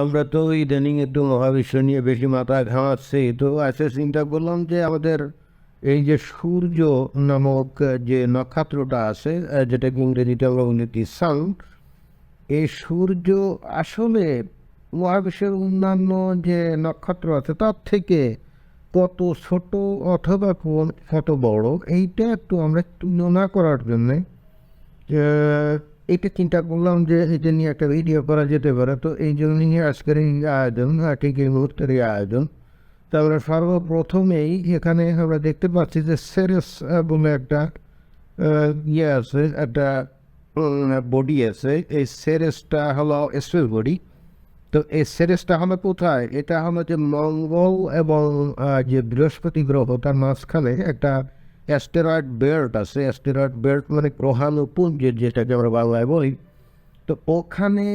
আমরা তো ইদানিং একটু মহাবিশ্ব নিয়ে বেশি মাথা ঘামাচ্ছি। তো আজকে চিন্তা করলাম যে আমাদের এই যে সূর্য নামক যে নক্ষত্রটা আছে যেটাকে ইংরেজিতে আমরা দি সান এই সূর্য আসলে মহাবিশ্বের অন্যান্য যে নক্ষত্র আছে, তার থেকে কত ছোট অথবা কত বড়, এইটা একটু আমরা তুলনা করার জন্যে এটা চিন্তা করলাম যে এটা নিয়ে একটা ভিডিও করা যেতে পারে, তো এই জন্যই আজকের এই আয়োজন ঠিক এই মুহূর্তের এই আয়োজন। তো আমরা সর্বপ্রথমেই এখানে আমরা দেখতে পাচ্ছি যে সেরেস বলে একটা ইয়ে আছে, একটা বডি আছে। এই সেরেসটা হলো স্পেস বডি তো এই সেরেসটা হলো কোথায়? এটা হলো যে মঙ্গল এবং যে বৃহস্পতি গ্রহ, তার মাঝখানে একটা অ্যাস্টেরয়েড বেল্ট আছে অ্যাস্টেরয়েড বেল্ট মানে গ্রহাণুপুঞ্জ যেটাকে আমরা বাংলায় বলি। তো ওখানে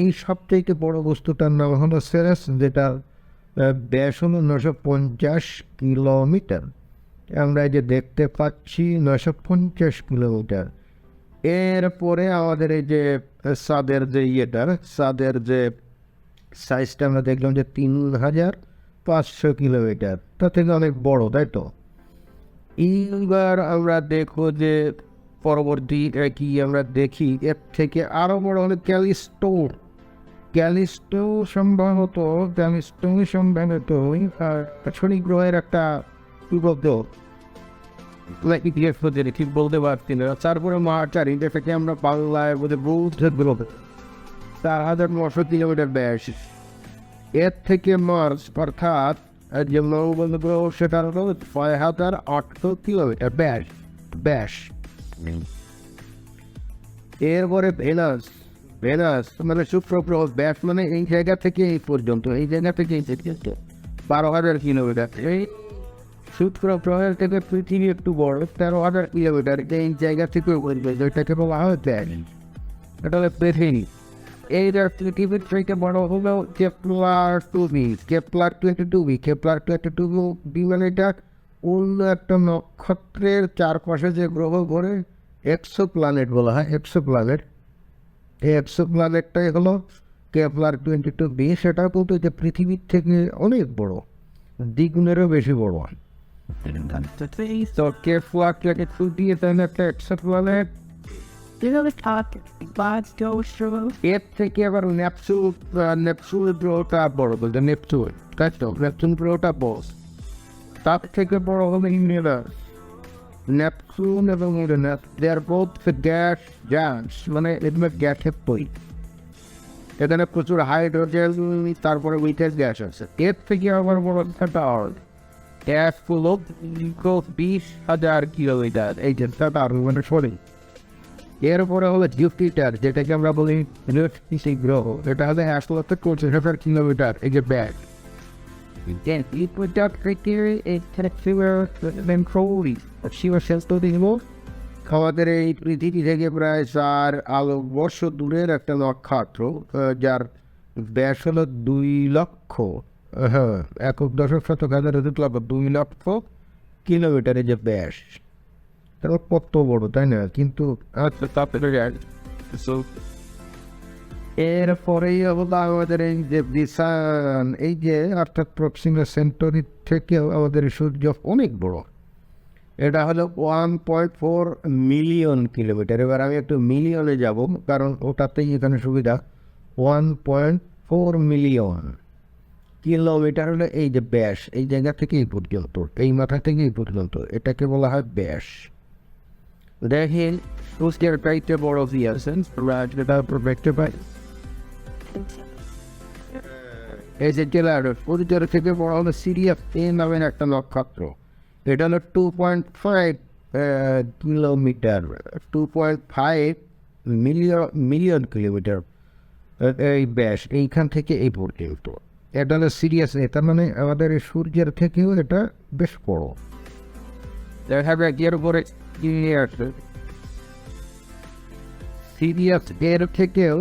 এই সবথেকে বড় বস্তুটার নাম হলো সেরেস, যেটা ব্যাস হলো নশো পঞ্চাশ কিলোমিটার। আমরা যে দেখতে পাচ্ছি নশো পঞ্চাশ কিলোমিটার। এরপরে আমাদের এই যে, সাদের যে ইয়েটার, সাদের যে সাইজটা আমরা দেখলাম যে তিন হাজার পাঁচশো কিলোমিটার। তার থেকে অনেক বড়, তাই তো? এইবার আমরা দেখো যে পরবর্তী কি আমরা দেখি। এর থেকে আরও বড় হলো ক্যালিস্টো ক্যালিস্টো সম্ভবত ক্যালিস্টো সম্ভবত শনি গ্রহের একটা বৃহস্পতি ঠিক বলতে পারছি না তারপরে মার্চারি যেটাকে আমরা বাংলায় বলতে বৌদ্ধ গ্রহ। চার হাজার নশো কিলোমিটার ব্যাস। এর থেকে মার্চ অর্থাৎ মঙ্গল গ্রহ সেটা হলো ছয় হাজার আটশো কিলোমিটার ব্যাস ব্যাস এরপরে ভেনাস ভেনাস মানে শুক্র ব্যাস মানে এই জায়গা থেকে এই পর্যন্ত এই জায়গা থেকে এই পর্যন্ত বারো হাজার কিলোমিটার এই শুক্র গ্রহের থেকে পৃথিবী একটু বড় তেরো হাজার কিলোমিটার এই জায়গা থেকে যেটাকে বলা হয় ব্যাস এটা হলো পৃথিবী এই পৃথিবীর থেকে বড় হলো Kepler two b Kepler two b Kepler twenty two b মানে এটা অন্য একটা নক্ষত্রের চারপাশে যে গ্রহ ঘোরে এক্সো প্ল্যানেট বলা হয় এক্সো প্ল্যানেট এই এক্সো প্ল্যানেটটাই হলো কেপলার টোয়েন্টি টু বি সেটা কিন্তু যে পৃথিবীর থেকে অনেক বড় দ্বিগুণেরও বেশি বড় তো কেপলার টু একটা exoplanet You know the top bots go through? এর থেকে আবার নেপচুন নেপচুন গ্রহটা বড় বলতে নেপচুন তাই তো নেপচুন গ্রহটা বস তার থেকে বড় হলো ইউরেনাস নেপচুন এবং Uranus they are both gas gas মানে এগুলো গ্যাসের তৈরি এখানে প্রচুর হাইড্রোজেন তারপরে উইটের গ্যাস আছে এর থেকে আবার বড় একটা অর্ড গ্যাস হলো বিশ হাজার কিলোমিটার এই যে তার মানে সরি এরপরে হলো জুপিটার যেটাকে আমরা বলি বৃহস্পতি গ্রহ এটা হলো এক লক্ষ পঁচিশ হাজার কিলোমিটার, এই যে ব্যাগ more. আমাদের এই পৃথিবী থেকে প্রায় চার আলো বর্ষ দূরের একটা নক্ষত্র যার ব্যাস হলো দুই লক্ষ হ্যাঁ একক দশক শতক, হাজার দুই লক্ষ কিলোমিটারের যে ব্যাস তাহলে কত বড় তাই না? কিন্তু আচ্ছা তারপরে এরপরেই হলো আমাদের এই যে বিশান এই যে অর্থাৎ প্রক্সিমা সেন্টরি থেকেও আমাদের সূর্য অনেক বড়। এটা হলো one point four million kilometre এবার আমি একটু মিলিয়নে যাব কারণ ওটাতেই এখানে সুবিধা। One point four million kilometre হলো এই যে ব্যাস এই জায়গা থেকে এই পর্যন্ত এই মাথা থেকে এই পর্যন্ত। এটাকে বলা হয় ব্যাস। দেখেন সূর্যের চাইতে বড় দিয়েছেন যেটা দেখতে পাই এই যে জেলার সূর্যের থেকে বড় হলো সিরিয়াস এ নামের একটা নক্ষত্র এটা হলো two point five kilometre two point five million million kilometre এই ব্যাস এইখান থেকে এই পর্যন্ত এটা হলো সিরিয়াস এটা মানে আমাদের সূর্যের থেকেও এটা বেশ বড় দেখা যাক এর উপরে সিরিয়াস এর থেকেও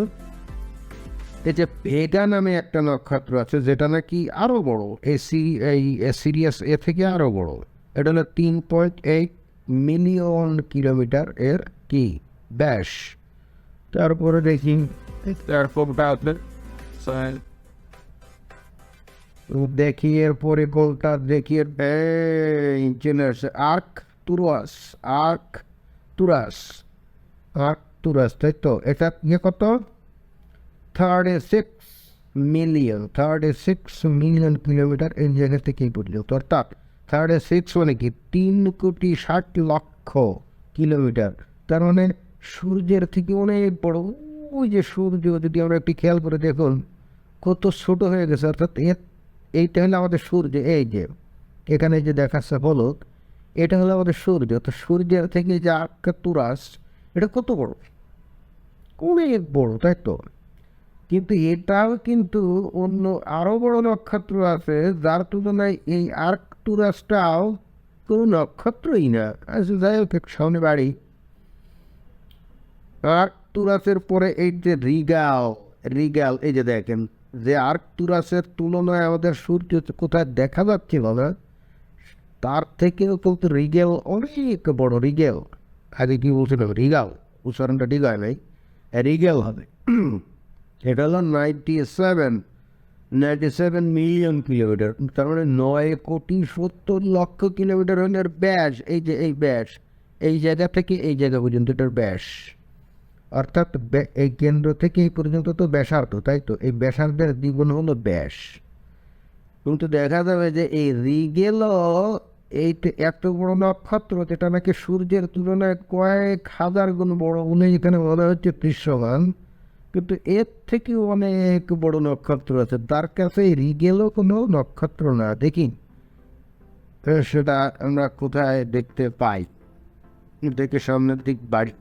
এই যে ভেগা নামে একটা নক্ষত্র আছে, যেটা নাকি আরও বড় এই সি এই সিরিয়াস এ থেকে আরও বড়। এটা হলো তিন পয়েন্ট এইট মিলিয়ন কিলোমিটার এর কি? ব্যাস। তারপরে দেখি, তারপর দেখি, এরপরে কোনটা দেখি চলে আসছে Arcturus Arcturus Arcturus তাই তো? এটা ইয়ে কত? Thirty six million thirty six million kilometre এই জায়গা থেকেই পর্যন্ত অর্থাৎ থার্টি সিক্স মানে কি? তিন কোটি ষাট লক্ষ কিলোমিটার তার মানে সূর্যের থেকে অনেক বড়। ওই যে সূর্য, যদি আমরা একটু খেয়াল করে দেখুন, কত ছোট হয়ে গেছে। অর্থাৎ এইটা হলো আমাদের সূর্য, এই যে, এখানে যে দেখাচ্ছে হলুদ এটা হলো আমাদের সূর্য। তো সূর্যের থেকে যে আটকা তুরাস এটা কত বড়? অনেক বড়, তাই তো? কিন্তু এটাও কিন্তু অন্য আরও বড় নক্ষত্র আছে, যার তুলনায় এই আর্কটুরাসটাও কোনো নক্ষত্রই না। আচ্ছা যাই হোক সামনে বাড়ি। আর্কটুরাসের পরে এই যে রিগাল রিগাল, এই যে দেখেন, যে আর্কটুরাসের তুলনায় আমাদের সূর্য কোথায় দেখা যাচ্ছে না তার থেকেও কিন্তু রিগেল অনেক বড় রিগেল। আগে কি বলছিলাম রিগাল। উচ্চারণটা হয় নাই রিগেল হবে। এটা হলো ninety seven ninety seven million kilometre তার মানে নয় কোটি সত্তর লক্ষ কিলোমিটার হলো ব্যাস, এই যে, এই ব্যাস, এই জায়গা থেকে এই জায়গা পর্যন্ত এটার ব্যাস। অর্থাৎ এই কেন্দ্র থেকে এই পর্যন্ত তো ব্যাসার্ধ, তাই তো? এই ব্যাসার্ধের দ্বিগুণ হলো ব্যাস। কিন্তু দেখা যাবে যে এই রিগেলও এই এত বড় নক্ষত্র, যেটা নাকি সূর্যের তুলনায় কয়েক হাজার গুণ বড় বলে এখানে বলা হচ্ছে দৃশ্যমান কিন্তু এর থেকেও অনেক বড় নক্ষত্র আছে। তার কাছে রিগেলও কোনো নক্ষত্র না, দেখি। সেটা আমরা কোথায় দেখতে পাই? দেখে সামনের দিক বাড়ি।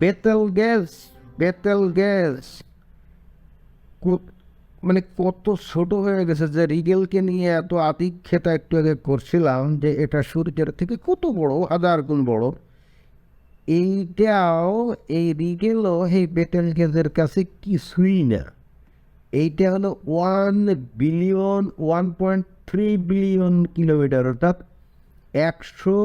Betelgeuse Betelgeuse. মানে কত ছোট হয়ে গেছে যে রিগেলকে নিয়ে এত আতিক্ষেতা একটু আগে করছিলাম যে এটা সূর্যের থেকে কত বড়, হাজার গুণ বড়। এইটাও, এই রিগেলও, এই বেতেল গ্যাসের কাছে কিছুই না। এইটা হলো one billion one point three billion kilometre, অর্থাৎ একশো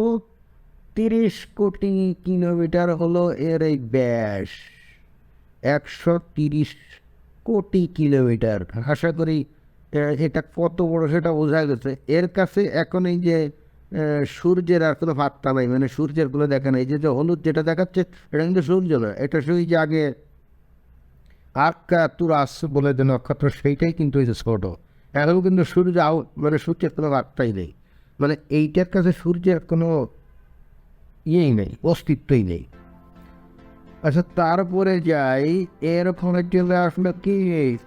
তিরিশ কোটি কিলোমিটার হলো এর এই ব্যাস। একশো তিরিশ কোটি কিলোমিটার। আশা করি এটা কত বড় সেটা বোঝা গেছে। এর কাছে এখন এই যে সূর্যের আর কোনো পাত্তা নাই মানে সূর্যের কোনো দেখা নাই। যে হলুদ যেটা দেখাচ্ছে, এটা কিন্তু সূর্য না, এটা সেই যে আগে আক্কা তুরাস বলে যে নক্ষত্র, সেইটাই কিন্তু এই যে ছোট। এখন কিন্তু সূর্য আউ মানে সূর্যের কোনো বার্তাই নেই। মানে এইটার কাছে সূর্যের কোনো ইয়েই নেই, অস্তিত্বই নেই। আচ্ছা তারপরে যাই। এর ফলে চলে কি?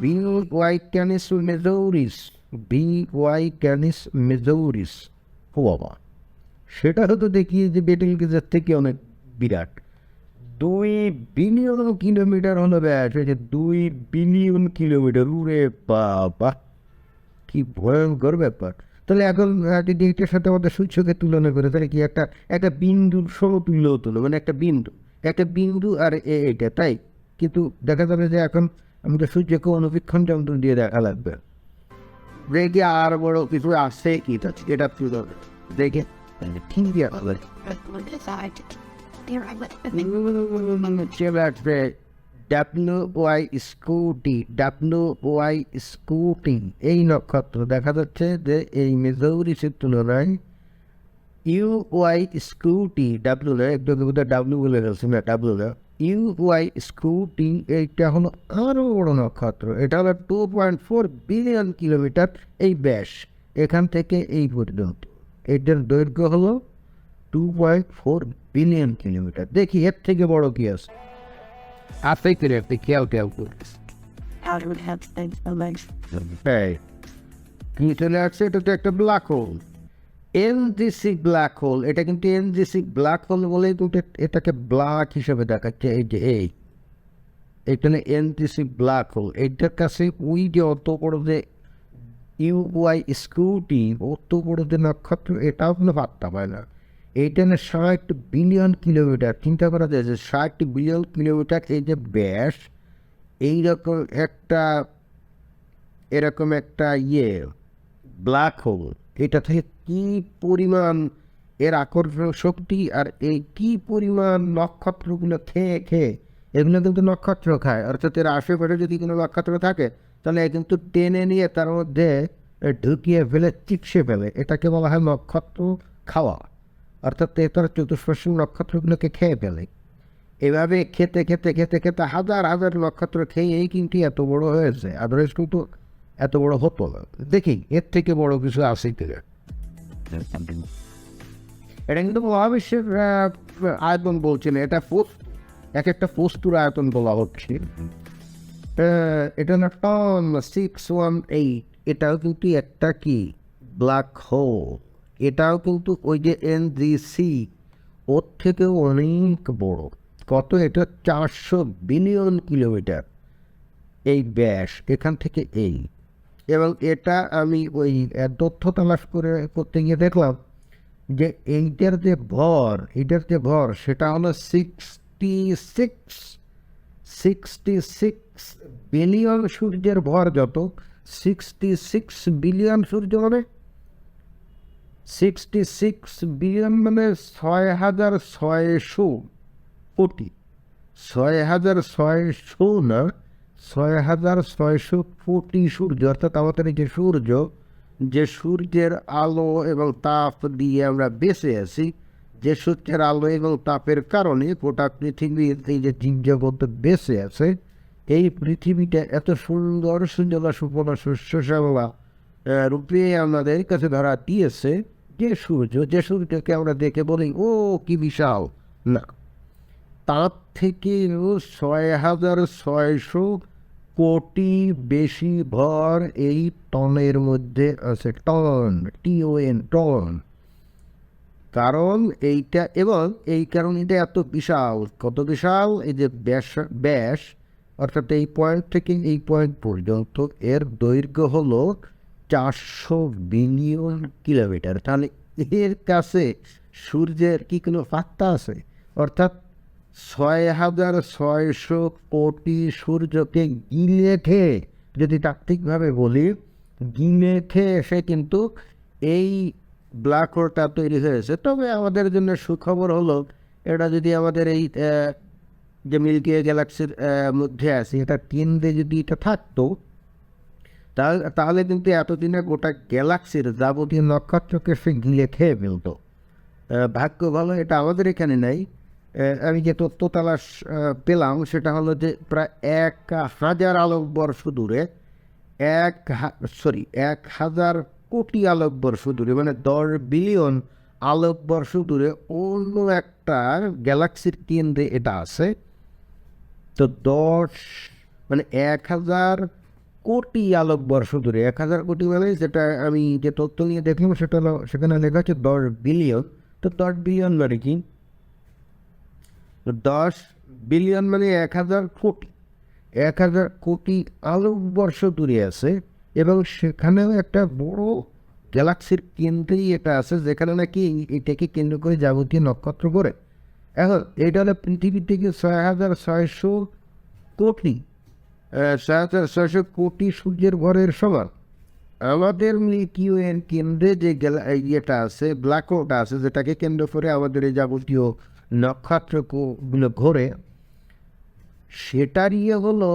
V Y Canis Majoris. V Y Canis Majoris. ও বাবা। সেটা হয়তো দেখি যে বেটেল গেজের থেকে অনেক বিরাট। দুই বিলিয়ন কিলোমিটার হলো ব্যাস যে দুই বিলিয়ন কিলোমিটার। উরে বাবা, কি ভয়ঙ্কর ব্যাপার। তাহলে এখন যদি এটার সাথে আমাদের সূর্যকে তুলনা করে, তাহলে কি একটা একটা বিন্দুর সমতুল্য তুলো মানে একটা বিন্দু। একটা বিন্দু আর এ- এটা তাই? কিন্তু দেখা যাবে যে এখন আমাদের সূর্যকে অনুবীক্ষণ যন্ত্র দিয়ে দেখা লাগবে। দেখে আর বড় কিছু আসছে কি? এটা দেখে ঠিক আছে চলে আসবে W Y Scuti W Y Scuti এই নক্ষত্র দেখা যাচ্ছে যে এই মেজৌরিসের তুলনায় ইউ ওয়াই স্কুটি ডাব্লিউ একটু বোধহয় ডাব্লিউ বলে গেছে না ডাব্লিউ ইউ ওয়াই স্কুটি এইটা হলো আরও বড় নক্ষত্র। এটা হলো two point four billion kilometre এই ব্যাস। এখান থেকে এই পর্যন্ত। এটার দৈর্ঘ্য হলো two point four billion kilometre দেখি এর থেকে বড় কি আছে? আপনি করে আপনি খেয়াল খেয়াল? এই কি চলে আসছে? এটা তো একটা black hole NGC black hole এটা কিন্তু এনজিসি ব্ল্যাক হোল বলেই কিন্তু এটাকে ব্ল্যাক হিসেবে দেখাচ্ছে, এই যে এই। এখানে এনজিসি ব্ল্যাক হোল এইটার কাছে ওই যে অত বড় যে ইউআই স্কুটি অত বড় যে নক্ষত্র, এটাও কোনো পাত্তা পায় না। এইটা না ষাট বিলিয়ন কিলোমিটার চিন্তা করা যায় যে ষাট বিলিয়ন কিলোমিটার এই যে ব্যাস, এইরকম একটা, এরকম একটা ইয়ে ব্ল্যাক হোল এটা থেকে কি পরিমাণ এর আকর্ষণ শক্তি আর এই কি পরিমাণ নক্ষত্রগুলো খেয়ে খেয়ে এগুলো কিন্তু নক্ষত্র খায়। অর্থাৎ এর আশেপাশে যদি কোনো নক্ষত্র থাকে, তাহলে কিন্তু টেনে নিয়ে তার মধ্যে ঢুকিয়ে ফেলে, চিপসে ফেলে। এটাকে বলা হয় নক্ষত্র খাওয়া। অর্থাৎ এ তার চতুষ্পর্শী নক্ষত্রগুলোকে খেয়ে ফেলে। এভাবে খেতে খেতে খেতে খেতে হাজার হাজার নক্ষত্র খেয়েই কিন্তু এত বড় হয়েছে। আদারওয়াইজ কিন্তু এত বড় হতো না। দেখি, এর থেকে বড় কিছু আছে কিনা। এটা কিন্তু মহাবিশ্বের আয়তন বলছে না এটা পোস্ট এক একটা পোস্তুর আয়তন বলা হচ্ছে। এটা টন সিক্স ওয়ান এইট এটাও কিন্তু একটা কি? ব্ল্যাক হোল এটাও কিন্তু ওই যে এন জি সি ওর থেকেও অনেক বড়। কত এটা? চারশো বিলিয়ন কিলোমিটার। এই ব্যাস এখান থেকে এই। এবং এটা আমি ওই তথ্য তালাশ করে, করতে গিয়ে দেখলাম যে এইটার যে ভর, এইটার যে ভর, সেটা হলো sixty six sixty six billion সূর্যের ভর যত সিক্সটি সিক্স বিলিয়ন সূর্য মানে? সিক্সটি সিক্স বিলিয়ন মানে ছয় হাজার ছয়শো কোটি। ছয় হাজার ছয়শো না ছয় হাজার ছয়শো কোটি সূর্য, অর্থাৎ আমাদের যে সূর্য, যে সূর্যের আলো এবং তাপ দিয়ে আমরা বেঁচে আছি, যে সূর্যের আলো এবং তাপের কারণে গোটা পৃথিবীর এই যে জীবজগৎ বেঁচে আছে, এই পৃথিবীটা এত সুন্দর সুন্দর সুপনা শস্য রূপে আমাদের কাছে ধরা দিয়েছে যে সূর্য, যে সূর্যকে আমরা দেখে বলি, ও, কি বিশাল। না। তার থেকে ছয় হাজার ছয়শো কোটি বেশি ভর এই টনের মধ্যে আছে, টন টিওএন টন। কারণ এইটা, এবং এই কারণ এটা এত বিশাল। কত বিশাল? এই যে ব্যাস ব্যাস, অর্থাৎ এই পয়েন্ট থেকে এই পয়েন্ট পর্যন্ত এর দৈর্ঘ্য হলো চারশো বিলিয়ন কিলোমিটার। তাহলে এর কাছে সূর্যের কি কোনো পাত্তা আছে? অর্থাৎ ছয় হাজার ছয়শো কোটি সূর্যকে গিলে খেয়ে, যদি তাত্ত্বিকভাবে বলি, গিলে খেয়ে সে কিন্তু এই ব্ল্যাক হোলটা তৈরি হয়েছে। তবে আমাদের জন্য সুখবর হলো, এটা যদি আমাদের এই যে মিল্কি গ্যালাক্সির মধ্যে আছে, এটা কেন্দ্রে যদি এটা থাকতো তাহলে কিন্তু এতদিনে গোটা গ্যালাক্সির যাবতীয় নক্ষত্রকে সে গিলে খেয়ে ফেলতো। ভাগ্য ভালো এটা আমাদের এখানে নাই। আমি যে তথ্য তালাশ পেলাম সেটা হলো যে প্রায় এক হাজার আলোকবর্ষ দূরে এক সরি এক হাজার কোটি আলোকবর্ষ দূরে মানে দশ বিলিয়ন আলোকবর্ষ দূরে অন্য একটা গ্যালাক্সির কেন্দ্রে এটা আছে। তো দশ মানে এক হাজার কোটি আলোকবর্ষ দূরে এক হাজার কোটি মানে যেটা আমি যে তথ্য নিয়ে দেখলাম সেটা হলো, সেখানে লেখা আছে দশ বিলিয়ন। তো দশ বিলিয়ন মানে কি? দশ বিলিয়ন মানে এক হাজার কোটি। এক হাজার কোটি আলোকবর্ষ দূরে আছে এবং সেখানেও একটা বড় গ্যালাক্সির কেন্দ্রেই এটা আছে, যেখানে নাকি এটাকে কেন্দ্র করে যাবতীয় নক্ষত্র করে এখন এটা হলো পৃথিবী থেকে ছয় হাজার ছয়শো কোটি ছয় হাজার ছয়শো কোটি সূর্যের ভরের সমান। আমাদের কেন্দ্রে যে ইয়েটা আছে ব্ল্যাক হোলটা আছে, যেটাকে কেন্দ্র করে আমাদের এই যাবতীয় নক্ষত্রগুলো ঘোরে সেটার ইয়ে হলো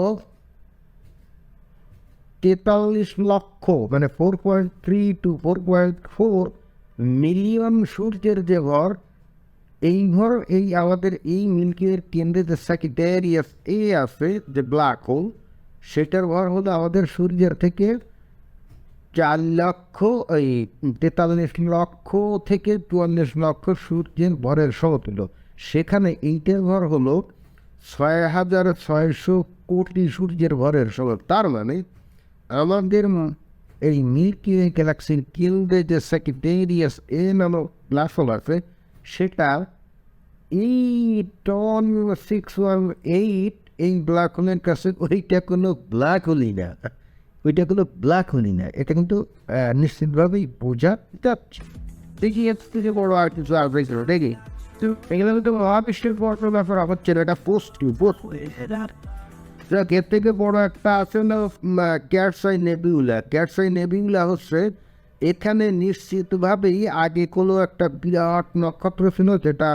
তেতাল্লিশ লক্ষ মানে four point three two four point four million সূর্যের যে ভর, এই ভর, এই আমাদের এই মিল্কিওয়ের কেন্দ্রে যে স্যাকিটেরিয়াস এ আছে, যে ব্ল্যাক হোল সেটার ভর হলো আমাদের সূর্যের থেকে চার লক্ষ, এই তেতাল্লিশ লক্ষ থেকে চুয়াল্লিশ লক্ষ সূর্যের ভরের সমতুল্য। সেখানে এইটার ভর হলো ছয় হাজার ছয়শো কোটি সূর্যের ভরের সমান তার মানে আমাদের এই মিল্কি ওয়ে গ্যালাক্সির কেন্দ্রে যে সেক্রেটেরিয়াস এ নামক হোল আছে সেটা এই টন সিক্স ওয়ান এইট এই ব্ল্যাক হোলের কাছে ওইটা কোনো ব্ল্যাক হোলই না। ওইটা কোনো ব্ল্যাক হোলই না। এটা কিন্তু নিশ্চিতভাবেই বোঝা যাচ্ছে। দেখি এর থেকে বড় আর কিছু কিনা, দেখি। তো এগুলো কিন্তু মহাবিশ্বের বড় ব্যাপার হচ্ছে না এটা পোস্ট পোস্ট যাক, এর থেকে বড় একটা আছে না ক্যাটসাই নেবিউলা ক্যাটসাই নেবিউলা হচ্ছে, এখানে নিশ্চিতভাবেই আগে কোনো একটা বিরাট নক্ষত্র ছিল যেটা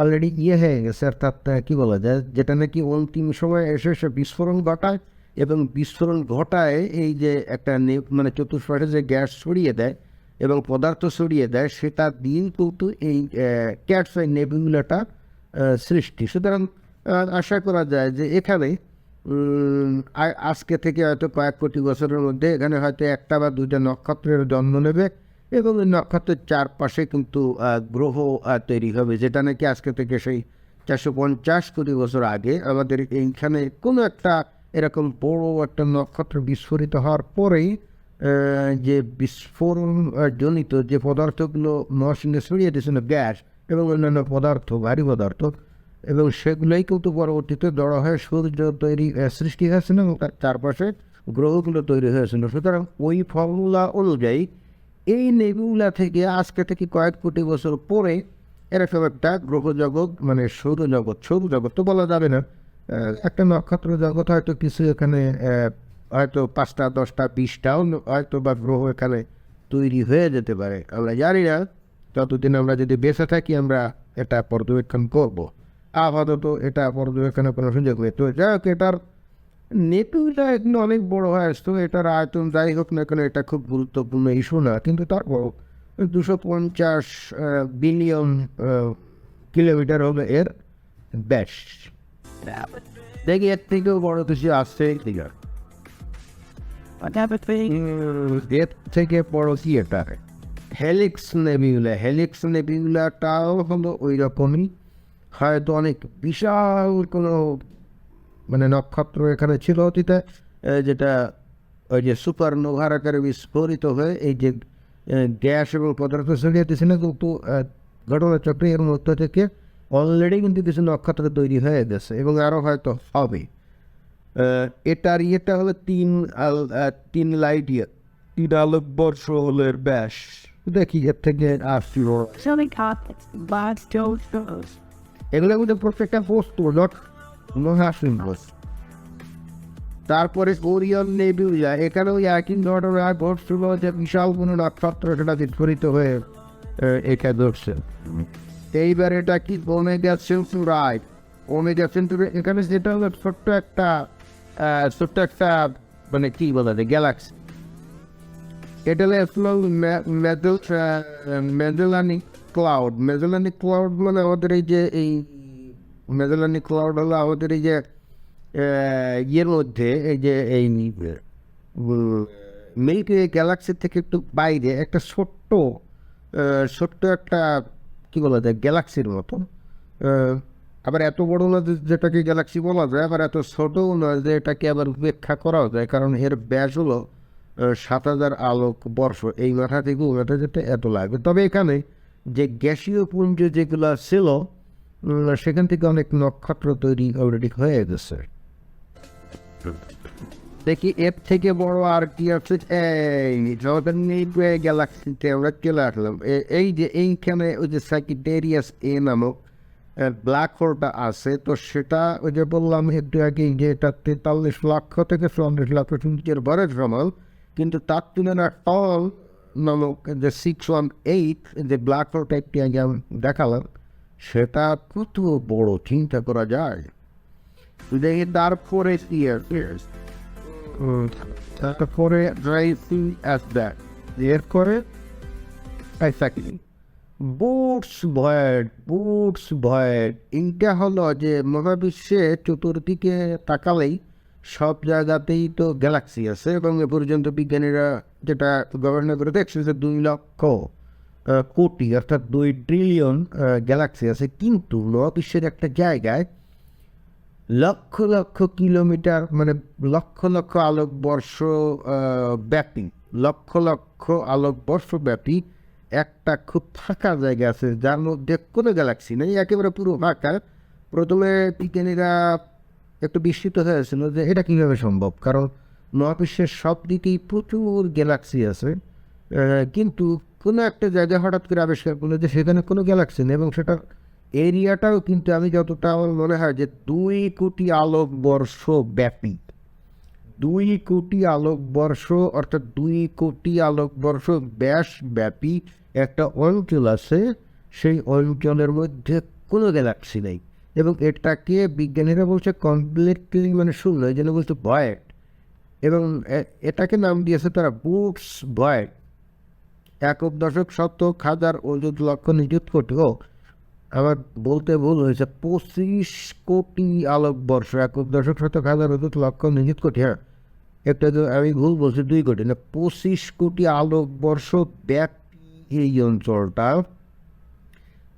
অলরেডি ইয়ে হয়ে গেছে, অর্থাৎ কী বলা যায়, যেটা নাকি অন্তিম সময় এসে সে বিস্ফোরণ ঘটায় এবং বিস্ফোরণ ঘটায় এই যে একটা মানে চতুষ্পাশে যে গ্যাস ছড়িয়ে দেয় এবং পদার্থ ছড়িয়ে দেয় সেটা দিয়ে কিন্তু এই ক্যাটফাই নেবিউলাটা আহ, সৃষ্টি। সুতরাং আশা করা যায় যে এখানে আজকে থেকে হয়তো কয়েক কোটি বছরের মধ্যে এখানে হয়তো একটা বা দুইটা নক্ষত্রের জন্ম নেবে এবং এই নক্ষত্রের চারপাশে কিন্তু গ্রহ তৈরি হবে যেটা নাকি আজকে থেকে সেই চারশো পঞ্চাশ কোটি বছর আগে আমাদের এইখানে কোনো একটা এরকম বড় একটা নক্ষত্র বিস্ফোরিত হওয়ার পরেই যে বিস্ফোরণ জনিত যে পদার্থগুলো মহাশূন্যে ছড়িয়ে দিয়েছিল গ্যাস এবং অন্যান্য পদার্থ, ভারী পদার্থ, এবং সেগুলোই কিন্তু পরবর্তীতে জড়ো হয়ে সূর্য তৈরি সৃষ্টি হয়েছিল এবং তার চারপাশে গ্রহগুলো তৈরি হয়েছিল সুতরাং ওই ফর্মুলা অনুযায়ী এই নেবিউলা থেকে আজকে থেকে কয়েক কোটি বছর পরে এরকম একটা গ্রহ জগৎ মানে সৌরজগৎ। সৌরজগৎ তো বলা যাবে না। একটা নক্ষত্র জগৎ হয়তো কিছু এখানে হয়তো পাঁচটা, দশটা, বিশটাও হয়তো বা গ্রহ এখানে তৈরি হয়ে যেতে পারে। আমরা জানি না ততদিন আমরা যদি বেঁচে থাকি আমরা এটা পর্যবেক্ষণ করব। আপাতত এটা পর্যবেক্ষণের কোনো সুযোগ নেই। তো যাই হোক, এটার নেটুটা কিন্তু অনেক বড় হয় আসতো এটার আয়তন যাই হোক না কেন, এটা খুব গুরুত্বপূর্ণ ইস্যু না। কিন্তু তারপর দুশো পঞ্চাশ বিলিয়ন কিলোমিটার হলো এর ব্যাস। দেখি, এর থেকেও বড় কিছু আসছে দিকে এর থেকে বড় কি হেলিক্স নেবিউলা হেলিক্স নেবিউলাটাও হলো ওই রকমই। হয়তো অনেক বিশাল কোনো মানে নক্ষত্র এখানে ছিল অতীতে যেটা ওই যে সুপার নোভার আকারে বিস্ফোরিত হয়ে এই যে গ্যাস এবং পদার্থ ছড়িয়ে দিয়েছিল কিন্তু ঘটনাচক্রে এর মধ্য থেকে অলরেডি কিন্তু কিছু নক্ষত্র তৈরি হয়ে গেছে এবং আরও হয়তো হবে। এটার ইয়েটা হলো তিন আল তিন লাইট ইয়ে। তিন আলোক বর্ষ হলো এর ব্যাস। দেখি এর থেকে shows. এগুলোর মধ্যে প্রত্যেকটা বস্তু নট মহাসিন তারপরে ওরিয়ন নেবিউলা এখানেও একই ধরনের ঘটছিল যে বিশাল কোনো নক্ষত্র সেটা বিস্ফোরিত হয়ে এখানে ধরছে। এইবার এটা কি? ওমেগা সেন্টুরাই ওমেগা সেন্টুরাই এখানে যেটা হলো ছোট্ট একটা ছোট্ট একটা মানে কি বলা যায় গ্যালাক্সি এটা হলো মেডেল মেডেলানি ক্লাউড মেজেলানি ক্লাউড মানে আমাদের এই যে এই মেজেলানি ক্লাউড হলো আমাদের এই যে ইয়ের মধ্যে এই যে এই মিল্কি গ্যালাক্সি থেকে একটু বাইরে একটা ছোট্ট ছোট্ট একটা কি বলা যায় গ্যালাক্সির মতো আহ, আবার এত বড় না যেটাকে গ্যালাক্সি বলা যায়, আবার এত ছোটও নয় যে এটাকে আবার উপেক্ষা করাও যায়, কারণ এর ব্যাস হলো সাত হাজার আলোক বর্ষ। এই মাথা থেকে ওই মাথা যেতে এত লাগবে। তবে এখানে যে গ্যাসীয় পুঞ্জ যেগুলো ছিল সেখান থেকে অনেক নক্ষত্র তৈরি অলরেডি হয়ে গেছে। দেখি এর থেকে বড় আর কি আছে? গ্যালাক্সিতে আমরা চলে আসলাম এই যে এইখানে ওই যে সাইকিটেরিয়াস এ নামক ব্ল্যাক হোলটা আছে তো সেটা ওই যে বললাম একটু আগে যে এটা তেতাল্লিশ লক্ষ থেকে চল্লিশ লক্ষ সূর্যের বরের সমান কিন্তু তার তুলনায় টল নামক যে সিক্স ওয়ান এইট যে ব্ল্যাক হোলটা একটু আগে আমি দেখালাম সেটা কত বড় চিন্তা করা যায়? দেখি তারপরে ইয়ার্স তারপরে ড্রাইভিং অ্যাট দ্যাট এরপরে second Bootes void Bootes void এইটা হলো যে মহাবিশ্বে চতুর্দিকে তাকালেই সব জায়গাতেই তো গ্যালাক্সি আছে এবং এ পর্যন্ত বিজ্ঞানীরা যেটা গবেষণা করে দেখছে যে দুই লক্ষ কোটি অর্থাৎ দুই ট্রিলিয়ন গ্যালাক্সি আছে। কিন্তু মহাবিশ্বের একটা জায়গায় লক্ষ লক্ষ কিলোমিটার মানে লক্ষ লক্ষ আলোকবর্ষ ব্যাপী, লক্ষ লক্ষ আলোকবর্ষ ব্যাপী একটা খুব ফাঁকা জায়গা আছে, যার মধ্যে কোনো গ্যালাক্সি নেই, একেবারে পুরো ফাঁকা। প্রথমে বিজ্ঞানীরা একটু বিস্মিত হয়েছিল যে এটা কীভাবে সম্ভব? কারণ মহাবিশ্বের সব দিকেই প্রচুর গ্যালাক্সি আছে। কিন্তু কোনো একটা জায়গা হঠাৎ করে আবিষ্কার করল যে সেখানে কোনো গ্যালাক্সি নেই এবং সেটার এরিয়াটাও কিন্তু আমি যতটা আমার মনে হয় যে দুই কোটি আলোকবর্ষ ব্যাপী দুই কোটি আলোকবর্ষ অর্থাৎ দুই কোটি আলোকবর্ষ ব্যাস ব্যাপী একটা অঞ্চল আছে, সেই অঞ্চলের মধ্যে কোনো গ্যালাক্সি নেই। এবং এটাকে বিজ্ঞানীরা বলছে কমপ্লিটলি মানে শূন্য, এই জন্য বলছে ভয়েড এবং এটাকে নাম দিয়েছে তারা বুটস ভয়েড একক দশক শতক হাজার অযুত লক্ষ নিযুত কোটি, ও, আমার বলতে ভুল হয়েছে, পঁচিশ কোটি আলোকবর্ষ একক দশক শতক হাজার অযুত লক্ষ নিযুত কোটি হ্যাঁ। একটা আমি ভুল বলছি, দুই কোটি না, পঁচিশ কোটি আলোকবর্ষ ব্যাপী এই অঞ্চলটা।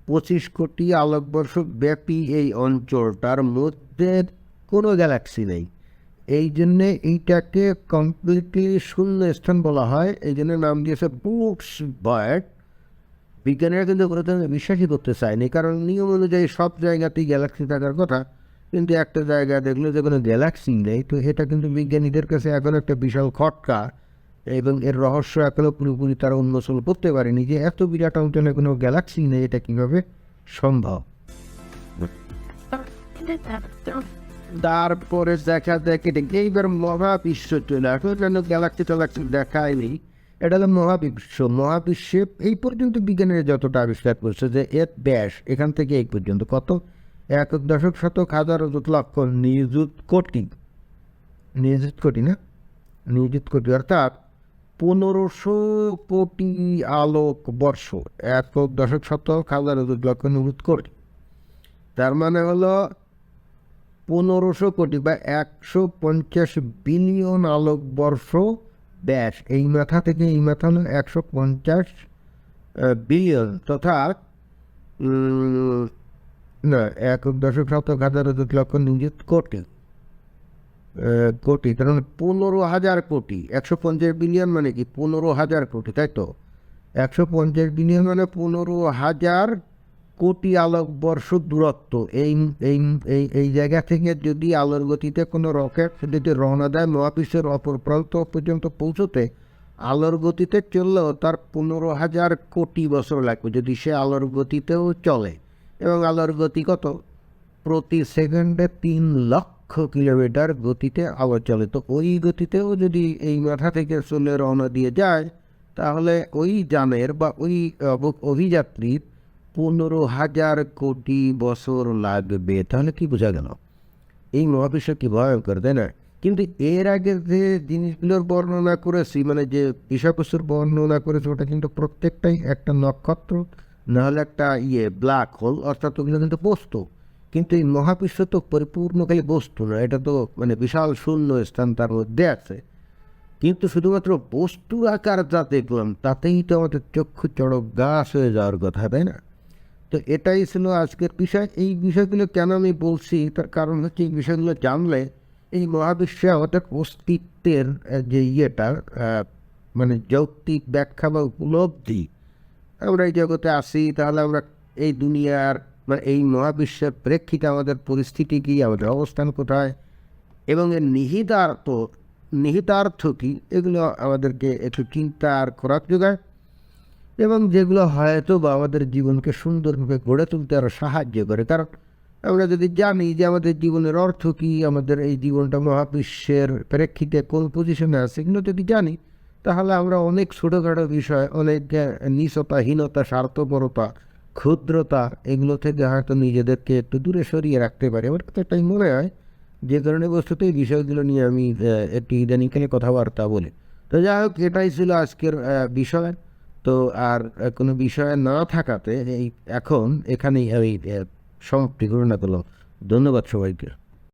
পঁচিশ কোটি আলোকবর্ষ ব্যাপী এই অঞ্চলটার মধ্যে কোনো গ্যালাক্সি নেই। এই জন্যে এইটাকে কমপ্লিটলি শূন্য স্থান বলা হয়। এই জন্য নাম দিয়েছে বুটস বার্ড বিজ্ঞানীরা কিন্তু বিশ্বাসই করতে চায়নি, কারণ নিয়ম অনুযায়ী সব জায়গাতেই গ্যালাক্সি থাকার কথা। কিন্তু একটা জায়গা দেখল যে কোনো গ্যালাক্সি নেই, তো এটা কিন্তু বিজ্ঞানীদের কাছে এখন একটা বিশাল খটকা। এবং এর রহস্য এখনও পুরোপুরি তারা উন্মোচন করতে পারেনি যে এত বিরাট অঞ্চলে কোনো গ্যালাক্সি নেই, এটা কীভাবে সম্ভব? তারপরে দেখা দেখে দেখে এইবার মহাবিশ্ব চলে আসলো যেন গ্যালাক্সি ট্যালাক্সি দেখায়নি। এটা হলো মহাবিশ্ব। মহাবিশ্বে এই পর্যন্ত বিজ্ঞানীরা যতটা আবিষ্কার করছে যে এর ব্যাস এখান থেকে এই পর্যন্ত কত? এক দশক শতক হাজার লক্ষ নিযুত কোটি। নিযুত কোটি না? নিযুত কোটি, অর্থাৎ পনেরোশো কোটি আলোক বর্ষ এক দশক শতক হাজার লক্ষ নিযুত কোটি তার মানে হলো পনেরোশো কোটি বা একশো পঞ্চাশ বিলিয়ন আলোকবর্ষ ব্যাস, এই মাথা থেকে এই মাথা হলো একশো পঞ্চাশ বিলিয়ন। তথা না এক দশক শতক হাজার লক্ষ নিযুত কোটি কোটি, তার মানে পনেরো হাজার কোটি, একশো পঞ্চাশ বিলিয়ন মানে কি? পনেরো হাজার কোটি, তাই তো? একশো পঞ্চাশ বিলিয়ন মানে পনেরো হাজার কোটি আলোকবর্ষ দূরত্ব। এই এই এই এই জায়গা থেকে যদি আলোর গতিতে কোনো রকেট যদি রওনা দেয়, মহাবিশ্বের অপর প্রান্ত পর্যন্ত পৌঁছতে, আলোর গতিতে চললেও তার পনেরো হাজার কোটি বছর লাগবে যদি সে আলোর গতিতেও চলে। এবং আলোর গতি কত? প্রতি সেকেন্ডে তিন লক্ষ কিলোমিটার গতিতে আলো চলে। তো ওই গতিতেও যদি এই মাথা থেকে চলে রওনা দিয়ে যায়, তাহলে ওই যানের বা ওই অভিযাত্রীর পনেরো হাজার কোটি বছর লাগবে। তাহলে কি বোঝা গেল? এই মহাবিশ্ব কি ভয়ঙ্কর, তাই না? কিন্তু এর আগে যে জিনিসগুলোর বর্ণনা করেছি মানে যে বিষয়বস্তুর বর্ণনা করেছি, ওটা কিন্তু প্রত্যেকটাই একটা নক্ষত্র নাহলে একটা ইয়ে ব্ল্যাক হোল অর্থাৎ ওগুলো কিন্তু বস্তু। কিন্তু এই মহাবিশ্ব তো পরিপূর্ণ খালি বস্তু না, এটা তো মানে বিশাল শূন্য স্থান তার মধ্যে আছে। কিন্তু শুধুমাত্র বস্তুর আকার যা দেখলাম, তাতেই তো আমাদের চক্ষু চড়ক গাছ হয়ে যাওয়ার কথা, তাই না? তো এটাই ছিল আজকের বিষয়। এই বিষয়গুলো কেন আমি বলছি, তার কারণ হচ্ছে এই বিষয়গুলো জানলে এই মহাবিশ্বে আমাদের অস্তিত্বের যে ইয়েটা মানে যৌক্তিক ব্যাখ্যা বা উপলব্ধি, আমরা এই জগতে আসি, তাহলে আমরা এই দুনিয়ার মানে এই মহাবিশ্বের প্রেক্ষিতে আমাদের পরিস্থিতি কী, আমাদের অবস্থান কোথায়? এবং এর নিহিতার্থ নিহিতার্থ কী, এগুলো আমাদেরকে একটু চিন্তা আর খোরাক যোগায়। এবং যেগুলো হয়তো বা আমাদের জীবনকে সুন্দরভাবে গড়ে তুলতে আরও সাহায্য করে। কারণ আমরা যদি জানি যে আমাদের জীবনের অর্থ কী, আমাদের এই জীবনটা মহাবিশ্বের প্রেক্ষিতে কোন পজিশনে আছে এগুলো যদি জানি, তাহলে আমরা অনেক ছোটোখাটো বিষয়, অনেক নিচতা হীনতা স্বার্থপরতা ক্ষুদ্রতা এগুলো থেকে হয়তো নিজেদেরকে একটু দূরে সরিয়ে রাখতে পারে। আমার কাছে এটাই মনে হয়, যে কারণে বস্তুতে এই বিষয়গুলো নিয়ে আমি একটু ইদানিংকালে কথাবার্তা বলি। তো যাই হোক, এটাই ছিল আজকের বিষয়। তো আর কোনো বিষয় না থাকাতে এই, এখন এখানেই আমি সমাপ্তি ঘোষণা করলাম ধন্যবাদ সবাইকে।